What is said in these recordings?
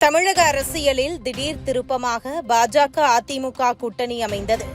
தமிழக அரசியலில் திடீர் திருப்பமாக பாஜக அதிமுக கூட்டணி அமைந்தது.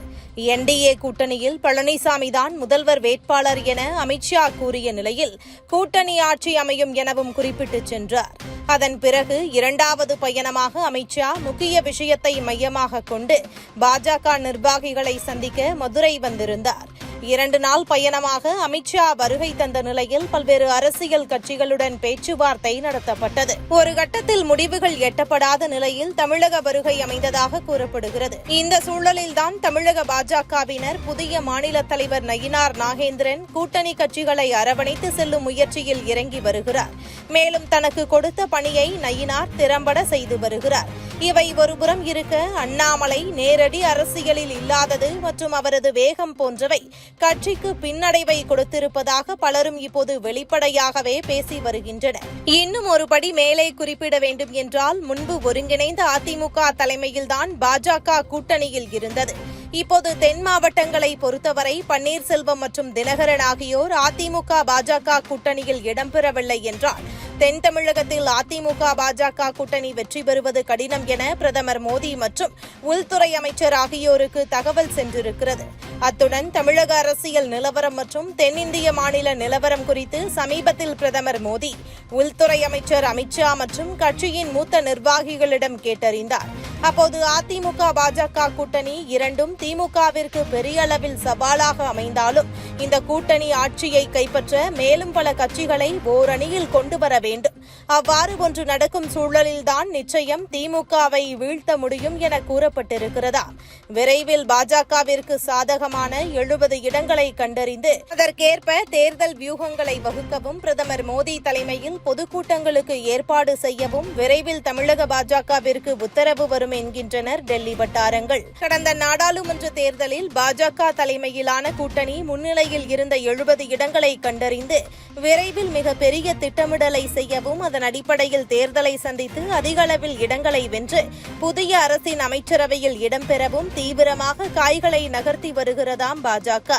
என்டிஏ கூட்டணியில் பழனிசாமி தான் முதல்வர் வேட்பாளர் என அமித்ஷா கூறிய நிலையில் கூட்டணி ஆட்சி அமையும் எனவும் குறிப்பிட்டு சென்றார். அதன் பிறகு இரண்டாவது பயணமாக அமித்ஷா முக்கிய விஷயத்தை மையமாக கொண்டு பாஜக நிர்வாகிகளை சந்திக்க மதுரை வந்திருந்தார். இரண்டு நாள் பயணமாக அமித்ஷா வருகை தந்த நிலையில் பல்வேறு அரசியல் கட்சிகளுடன் பேச்சுவார்த்தை நடத்தப்பட்டது. ஒரு கட்டத்தில் முடிவுகள் எட்டப்படாத நிலையில் தமிழக வருகை அமைந்ததாக கூறப்படுகிறது. இந்த சூழலில்தான் தமிழக பாஜகவினர் புதிய மாநில தலைவர் நயினார் நாகேந்திரன் கூட்டணி கட்சிகளை அரவணைத்து செல்லும் முயற்சியில் இறங்கி வருகிறார். மேலும் தனக்கு கொடுத்த பணியை நயினார் திறம்பட செய்து வருகிறார். இவை ஒருபுறம் இருக்க அண்ணாமலை நேரடி அரசியலில் இல்லாதது மற்றும் அவரது வேகம் போன்றவை கட்சிக்கு பின்னடைவை கொடுத்திருப்பதாக பலரும் இப்போது வெளிப்படையாகவே பேசி வருகின்றனர். இன்னும் ஒருபடி மேலே குறிப்பிட வேண்டும் என்றால் முன்பு ஒருங்கிணைந்த அதிமுக தலைமையில்தான் பாஜக கூட்டணியில் இருந்தது. இப்போது தென் மாவட்டங்களை பொறுத்தவரை பன்னீர்செல்வம் மற்றும் தினகரன் ஆகியோர் அதிமுக பாஜக கூட்டணியில் இடம்பெறவில்லை என்றால் தென் தமிழகத்தில் அதிமுக பாஜக கூட்டணி வெற்றி பெறுவது கடினம் என பிரதமர் மோடி மற்றும் உள்துறை அமைச்சர் ஆகியோருக்கு தகவல் சென்றிருக்கிறது. அத்துடன் தமிழக அரசியல் நிலவரம் மற்றும் தென்னிந்திய மாநில நிலவரம் குறித்து சமீபத்தில் பிரதமர் மோடி உள்துறை அமைச்சர் அமித்ஷா மற்றும் கட்சியின் மூத்த நிர்வாகிகளிடம் கேட்டறிந்தார். அப்போது அதிமுக பாஜக கூட்டணி இரண்டும் திமுகவிற்கு பெரிய அளவில் சவாலாக அமைந்தாலும் இந்த கூட்டணி ஆட்சியை கைப்பற்ற மேலும் பல கட்சிகளை ஓரணியில் கொண்டு வர வேண்டும். அவ்வாறு ஒன்று நடக்கும் சூழலில்தான் நிச்சயம் திமுகவை வீழ்த்த முடியும் என கூறப்பட்டிருக்கிறதா? விரைவில் பாஜகவிற்கு சாதகமான எழுபது இடங்களை கண்டறிந்து அதற்கேற்ப தேர்தல் வியூகங்களை வகுக்கவும் பிரதமர் மோடி தலைமையில் பொதுக்கூட்டங்களுக்கு ஏற்பாடு செய்யவும் விரைவில் தமிழக பாஜகவிற்கு உத்தரவு வரும் என்கின்றனர் டெல்லி வட்டாரங்கள். கடந்த நாடாளுமன்ற தேர்தலில் பாஜக தலைமையிலான கூட்டணி முன்னிலையில் இருந்த எழுபது இடங்களை கண்டறிந்து விரைவில் மிக பெரிய திட்டமிடலை செய்யவும் அதன் அடிப்படையில் தேர்தலை சந்தித்து அதிக அளவில் இடங்களை வென்று புதிய அரசின் அமைச்சரவையில் இடம்பெறவும் தீவிரமாக காய்களை நகர்த்தி வருகிறதாம் பாஜக.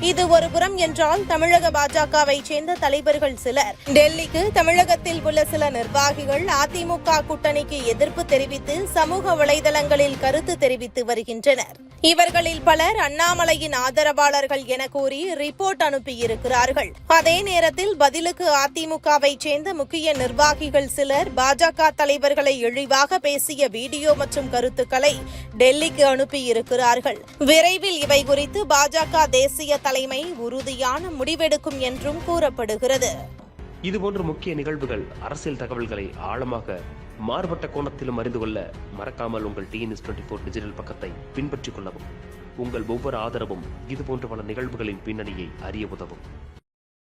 இது ஒரு புறம் என்றால் தமிழக பாஜகவை சேர்ந்த தலைவர்கள் சிலர். டெல்லிக்கு தமிழகத்தில் உள்ள சில நிர்வாகிகள் அதிமுக கூட்டணிக்கு எதிர்ப்பு தெரிவித்து சமூக வலைதளங்களில் கருத்து தெரிவித்து வருகின்றனர். இவர்களில் பலர் அண்ணாமலையின் ஆதரவாளர்கள் என கூறி ரிப்போர்ட் அனுப்பியிருக்கிறார்கள். அதே நேரத்தில் பதிலுக்கு அதிமுகவை சேர்ந்த முக்கிய நிர்வாகிகள் சிலர் பாஜக தலைவர்களை இழிவாக பேசிய வீடியோ மற்றும் கருத்துக்களை டெல்லிக்கு அனுப்பியிருக்கிறார்கள். விரைவில் இவை குறித்து குறித்து பாஜக தேசிய தலைமை உறுதியான முடிவெடுக்கும் என்றும் கூறப்படுகிறது. இதுபோன்ற முக்கிய நிகழ்வுகள் அரசியல் தகவல்களை ஆழமாக மாறுபட்ட கோணத்திலும் அறிந்து கொள்ள மறக்காமல் உங்கள் டிஎன்எஸ் டுவெண்ட்டி ஃபோர் டிஜிட்டல் பக்கத்தை பின்பற்றிக் கொள்ளவும். உங்கள் ஒவ்வொரு ஆதரவும் இதுபோன்ற பல நிகழ்வுகளின் பின்னணியை அறிய உதவும்.